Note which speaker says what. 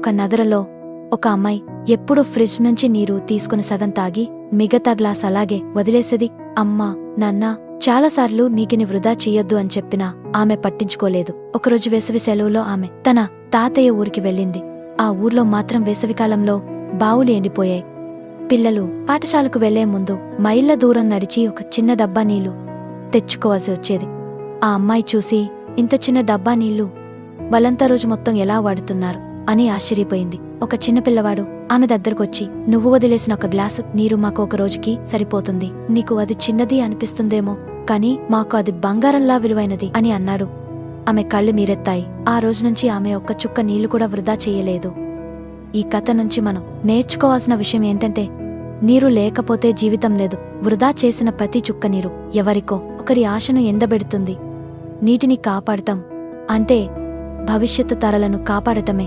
Speaker 1: ఒక నదరలో ఒక అమ్మాయి ఎప్పుడూ ఫ్రిడ్జ్ నుంచి నీరు తీసుకుని సగం తాగి మిగతా గ్లాస్ అలాగే వదిలేసేది అమ్మా నాన్న చాలాసార్లు నీకిని వృధా చెయ్యొద్దు అని చెప్పినా ఆమె పట్టించుకోలేదు. ఒకరోజు వేసవి సెలవులో ఆమె తన తాతయ్య ఊరికి వెళ్ళింది. ఆ ఊర్లో మాత్రం వేసవికాలంలో బావులు ఎండిపోయాయి. పిల్లలు పాఠశాలకు వెళ్ళే ముందు మైళ్ళ దూరం నడిచి ఒక చిన్న డబ్బా నీళ్ళు తెచ్చుకోవాల్సి వచ్చేది. ఆ అమ్మాయి చూసి ఇంత చిన్న డబ్బా నీళ్ళు వాళ్ళంతా రోజు మొత్తం ఎలా వాడుతున్నారు? అని ఆశ్చర్యపోయింది. ఒక చిన్న పిల్లవాడు ఆమె దగ్గరకొచ్చి నువ్వు వదిలేసిన ఒక గ్లాసు నీరు మాకు ఒక రోజుకి సరిపోతుంది. నీకు అది చిన్నది అనిపిస్తుందేమో కానీ మాకు అది బంగారంలా విలువైనది అని అన్నాడు ఆమె కళ్ళు మీరెత్తాయి. ఆ రోజు నుంచి ఆమె ఒక్క చుక్క నీళ్ళు కూడా వృధా చేయలేదు. ఈ కథ నుంచి మనం నేర్చుకోవాల్సిన విషయం ఏంటంటే నీరు లేకపోతే జీవితం లేదు. వృధా చేసిన ప్రతి చుక్క నీరు ఎవరికో ఒకరి ఆశను ఎండబెడుతుంది. నీటిని కాపాడటం అంటే భవిష్యత్తు తరలను కాపాడటమే.